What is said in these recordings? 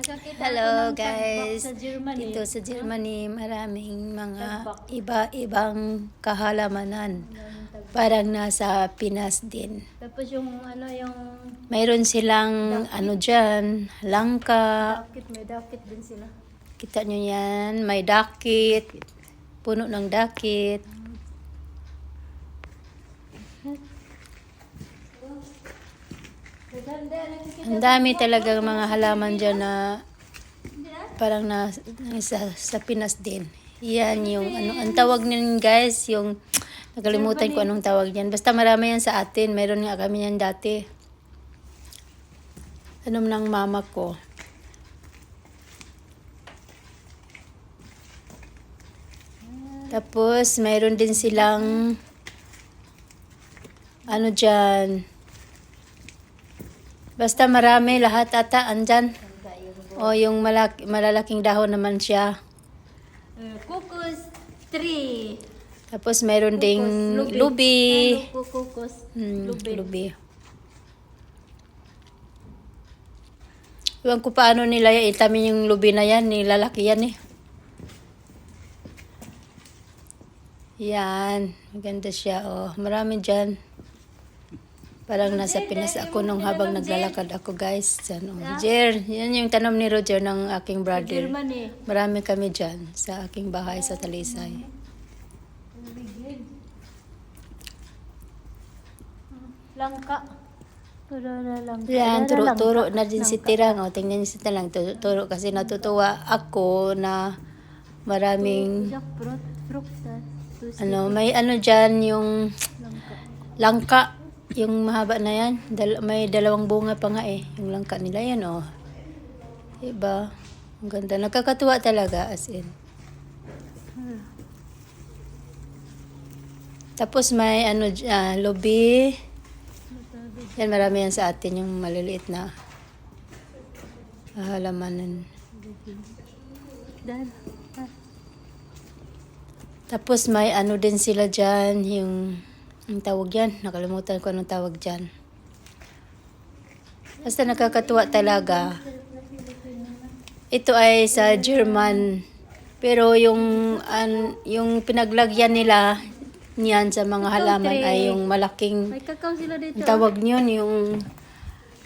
Nakakita Hello guys. sa Germany. Dito sa Germany, maraming mga iba-ibang kahalamanan. Parang nasa Pinas din. Tapos yung ano yung Mayroon silang ano dyan, langka. dakit, may dakit din sila. Kita nyo yan, may dakit. Puno ng dakit. Ang dami talaga mga halaman dyan na parang na, sa, sa Pinas din. Yan yung ano, ang tawag niyan guys, yung nakalimutan ko anong tawag niyan. Basta marami yan sa atin. Meron nga kami yan dati. Anom ng mama ko. Tapos, mayroon din silang ano dyan. Basta marami, lahat ata andyan. O yung malak- malalaking dahon naman siya. Uh, Kukus tree. Tapos mayroon ding Kukus, lubi. Ano, kukus, Hmm, lubi. lubi. Iwan ko paano nila. Itamin yung lubi na yan. Nilalaki yan eh. Yan. Maganda siya. Oh. Marami dyan. Parang nasa Pinas ako nung habang naglalakad ako guys. Yan, oh. Jer, yan yung tanong ni Roger ng aking brother. Marami kami dyan sa aking bahay sa Talisay. Langka. Turo na lang. Yan, turo-turo na din si Tirang. O, tingnan niyo si Tirang, turo kasi natutuwa ako na maraming, ano, may ano dyan yung Langka. Yung mahaba na yan. Dal- may dalawang bunga pa nga eh. Yung langka nila yan, oh. Diba? Ang ganda. Nakakatuwa talaga, as in. Tapos may ano, ah, lobby. Yan, marami yan sa atin, yung maliliit na halamanan. Tapos may ano din sila dyan, yung, ang tawag yan, nakalimutan ko anong tawag dyan. Basta nakakatuwa talaga. Ito ay sa German. Pero yung, an, yung pinaglagyan nila niyan sa mga halaman ay yung malaking May kakao sila dito. Ang tawag niyon yung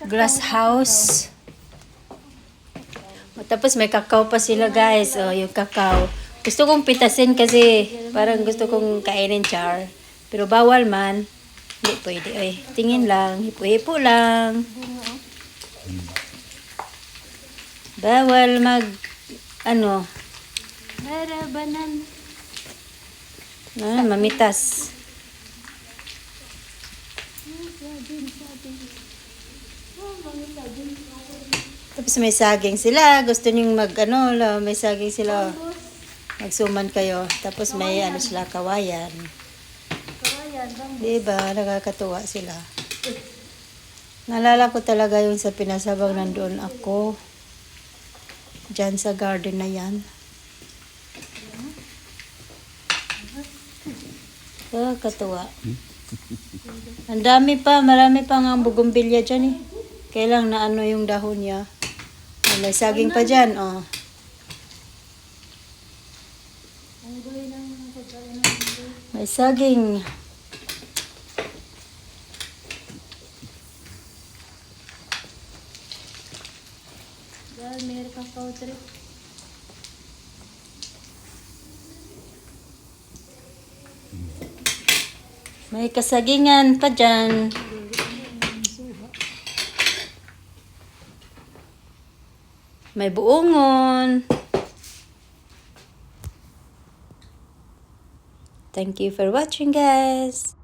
glass house. Tapos may kakao pa sila guys. O, yung kakao. Gusto kong pitasin kasi parang gusto kong kainin char. Pero bawal man. Hindi pwede. Ay, tingin lang. Hipo-hipo lang. Bawal mag ano, Mara banan. ah, mamitas. Tapos may saging sila. Gusto niyong mag, ano, may saging sila. Magsuman kayo. Tapos may, ano sila, kawayan. Diba? Nakakatuwa sila. Nalala ko talaga yung sa pinasabang nandoon ako. Diyan sa garden na yan. Nakakatuwa. Ang dami pa, marami pa nga ang bugumbilya dyan eh. Kailang na ano yung dahon niya. Oh, may saging pa dyan, oh. May saging. Dahil may kakao tree. May kasagingan pa dyan. May buongon. Thank you for watching guys.